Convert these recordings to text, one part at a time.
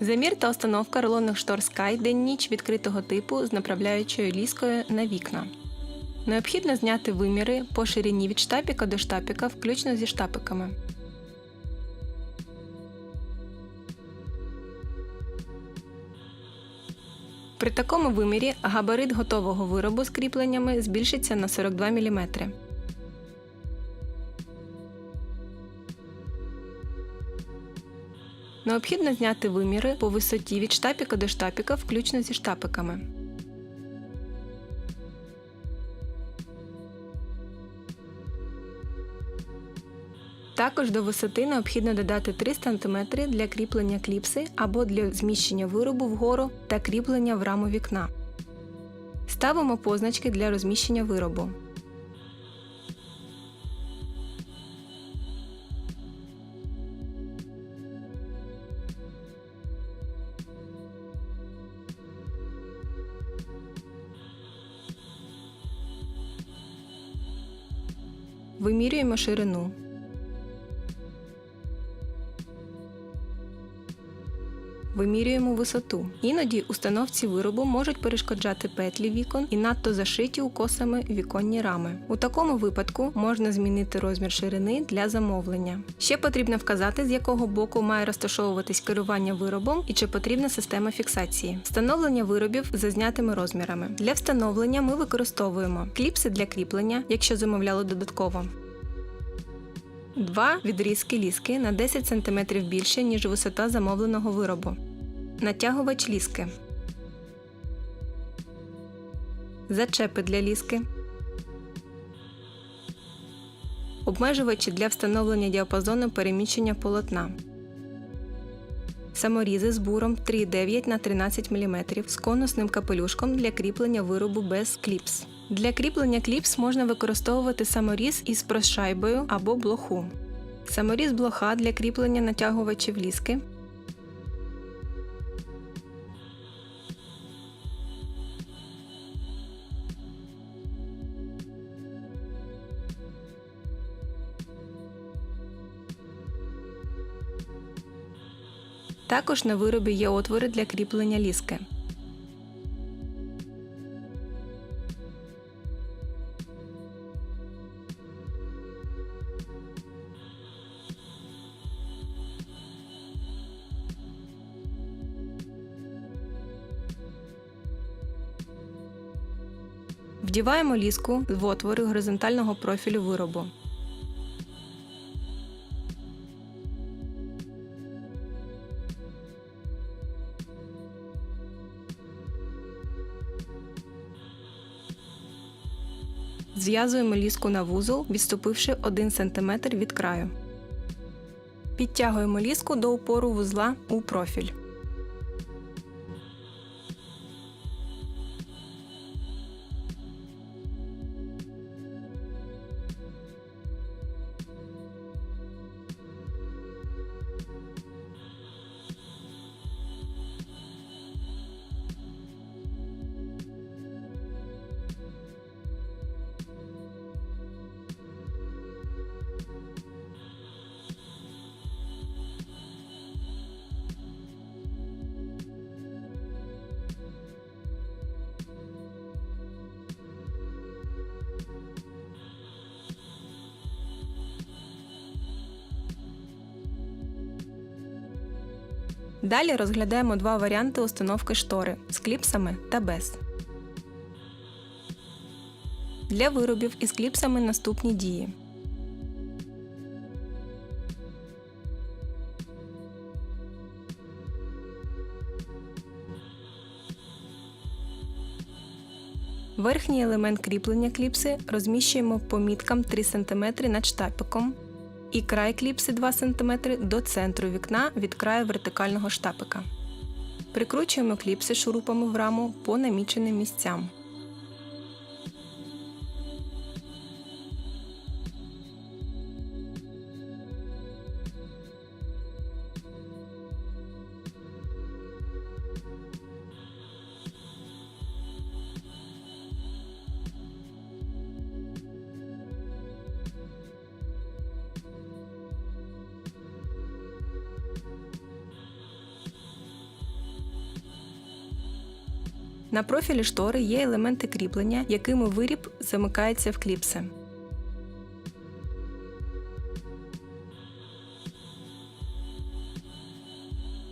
Замір та установка рулонних штор Sky день-ніч відкритого типу з направляючою ліскою на вікна. Необхідно зняти виміри по ширині від штапіка до штапіка, включно зі штапиками. При такому вимірі габарит готового виробу з кріпленнями збільшиться на 42 мм. Необхідно зняти виміри по висоті від штапіка до штапіка, включно зі штапиками. Також до висоти необхідно додати 3 см для кріплення кліпси або для зміщення виробу вгору та кріплення в раму вікна. Ставимо позначки для розміщення виробу. Вимірюємо ширину. Вимірюємо висоту. Іноді установці виробу можуть перешкоджати петлі вікон і надто зашиті укосами віконні рами. У такому випадку можна змінити розмір ширини для замовлення. Ще потрібно вказати, з якого боку має розташовуватись керування виробом і чи потрібна система фіксації. Встановлення виробів за знятими розмірами. Для встановлення ми використовуємо кліпси для кріплення, якщо замовляли додатково. Два відрізки ліски на 10 см більше, ніж висота замовленого виробу. Натягувач ліски. Зачепи для ліски. Обмежувачі для встановлення діапазону переміщення полотна. Саморізи з буром 3,9 на 13 мм з конусним капелюшком для кріплення виробу без кліпс. Для кріплення кліпс можна використовувати саморіз із прошайбою або блоху. Саморіз блоха для кріплення натягувачів ліски. Також на виробі є отвори для кріплення ліски. Вдіваємо ліску в отвори горизонтального профілю виробу. Зв'язуємо ліску на вузол, відступивши 1 см від краю. Підтягуємо ліску до упору вузла у профіль. Далі розглядаємо два варіанти установки штори з кліпсами та без. Для виробів із кліпсами наступні дії. Верхній елемент кріплення кліпси розміщуємо по міткам 3 см над штапиком і край кліпси 2 см до центру вікна від краю вертикального штапика. Прикручуємо кліпси шурупами в раму по наміченим місцям. На профілі штори є елементи кріплення, якими виріб замикається в кліпси.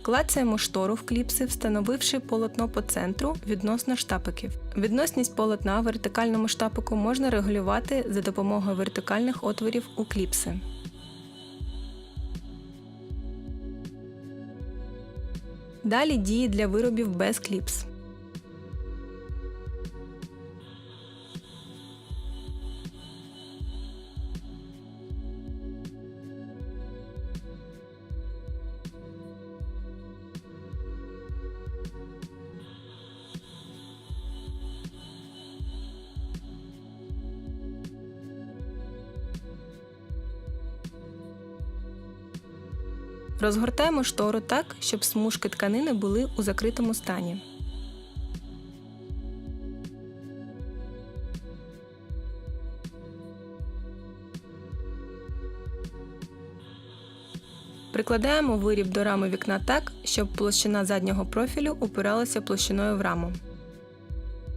Клацаємо штору в кліпси, встановивши полотно по центру відносно штапиків. Відносність полотна вертикальному штапику можна регулювати за допомогою вертикальних отворів у кліпси. Далі дії для виробів без кліпс. Розгортаємо штору так, щоб смужки тканини були у закритому стані. Прикладаємо виріб до рами вікна так, щоб площина заднього профілю упиралася площиною в раму.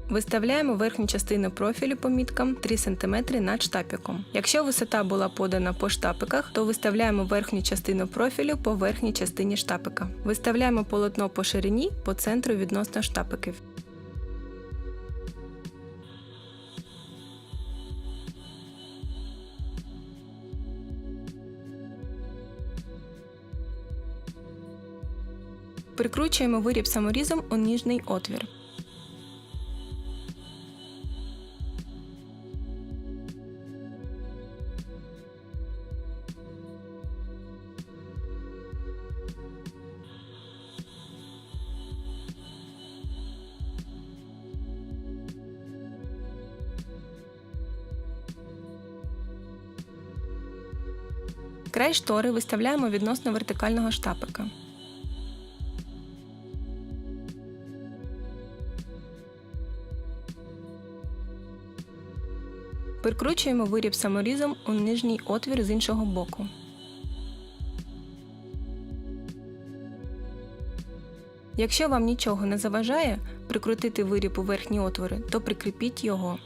Виставляємо верхню частину профілю по міткам 3 см над штапіком. Якщо висота була подана по штапиках, то виставляємо верхню частину профілю по верхній частині штапика. Виставляємо полотно по ширині по центру відносно штапиків. Прикручуємо виріб саморізом у ніжний отвір. Край штори виставляємо відносно вертикального штапика. Прикручуємо виріб саморізом у нижній отвір з іншого боку. Якщо вам нічого не заважає прикрутити виріб у верхні отвори, то прикріпіть його.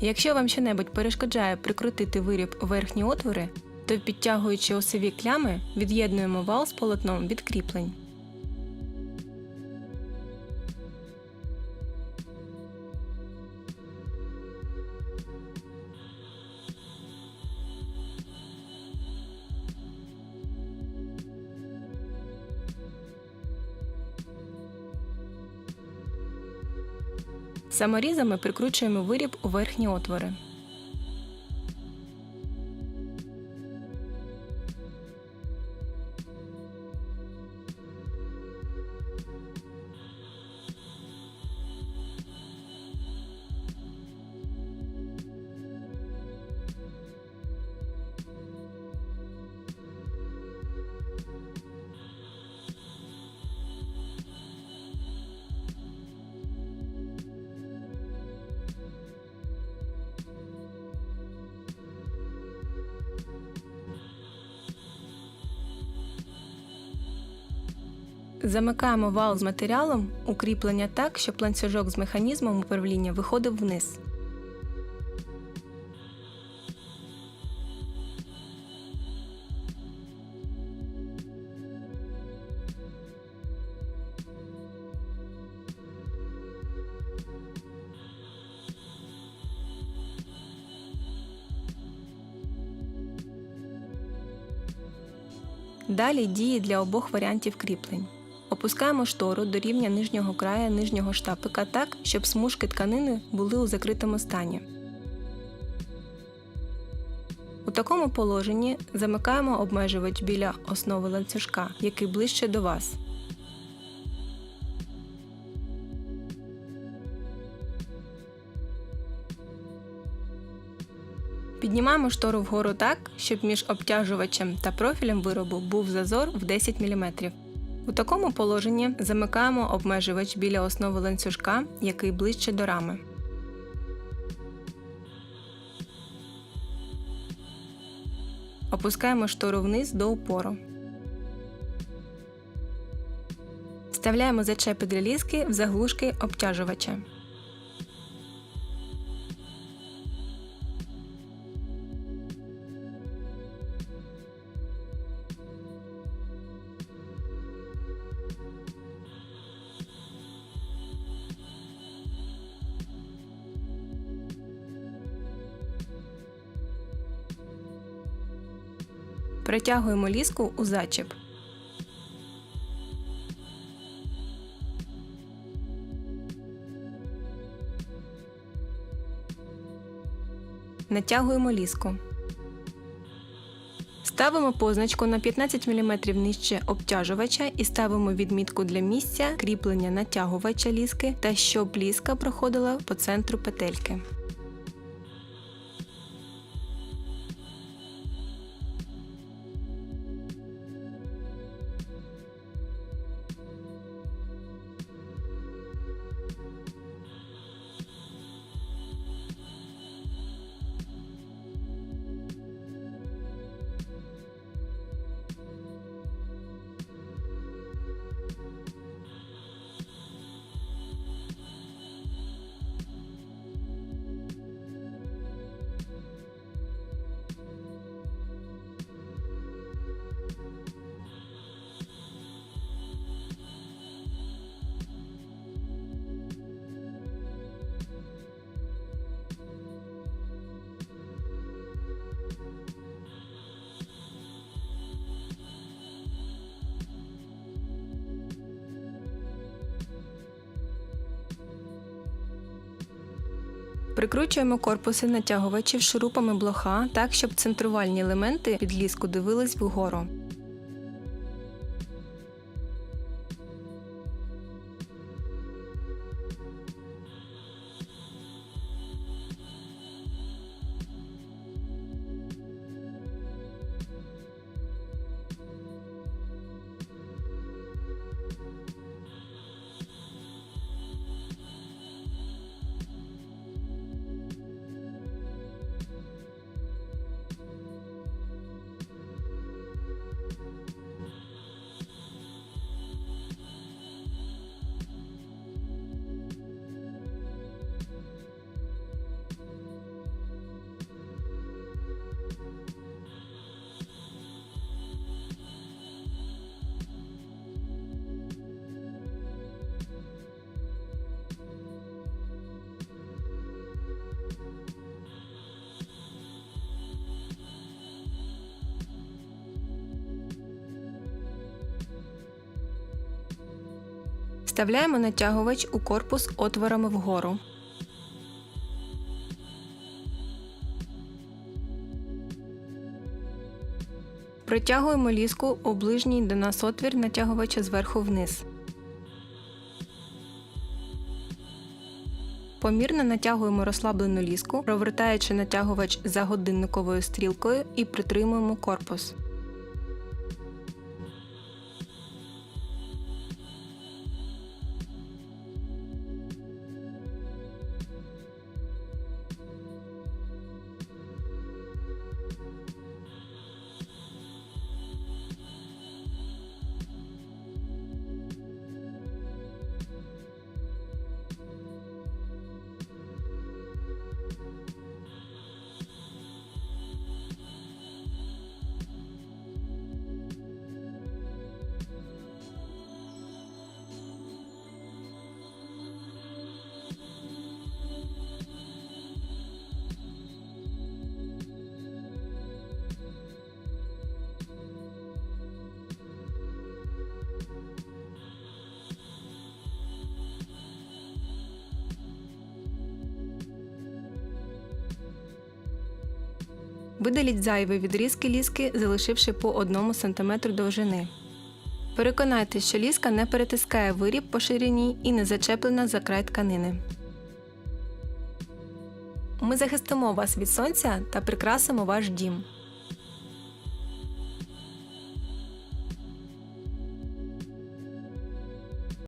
Якщо вам щонебудь перешкоджає прикрутити виріб верхні отвори, то підтягуючи осеві клями, від'єднуємо вал з полотном від кріплень. Саморізами прикручуємо виріб у верхні отвори. Замикаємо вал з матеріалом укріплення так, щоб ланцюжок з механізмом управління виходив вниз. Далі дії для обох варіантів кріплень. Опускаємо штору до рівня нижнього краю нижнього штапика так, щоб смужки тканини були у закритому стані. У такому положенні замикаємо обмежувач біля основи ланцюжка, який ближче до вас. Піднімаємо штору вгору так, щоб між обтяжувачем та профілем виробу був зазор в 10 мм. У такому положенні замикаємо обмежувач біля основи ланцюжка, який ближче до рами. Опускаємо штору вниз до упору. Вставляємо зачепи для ліски в заглушки обтяжувача. Притягуємо ліску у зачіп. Натягуємо ліску. Ставимо позначку на 15 мм нижче обтяжувача і ставимо відмітку для місця кріплення натягувача ліски та щоб ліска проходила по центру петельки. Прикручуємо корпуси натягувачів шурупами блоха так, щоб центрувальні елементи під ліску дивились вгору. Вставляємо натягувач у корпус отворами вгору. Протягуємо ліску у ближній до нас отвір натягувача зверху вниз. Помірно натягуємо розслаблену ліску, провертаючи натягувач за годинниковою стрілкою і притримуємо корпус. Видаліть зайві відрізки ліски, залишивши по 1 см довжини. Переконайтеся, що ліска не перетискає виріб по ширині і не зачеплена за край тканини. Ми захистимо вас від сонця та прикрасимо ваш дім.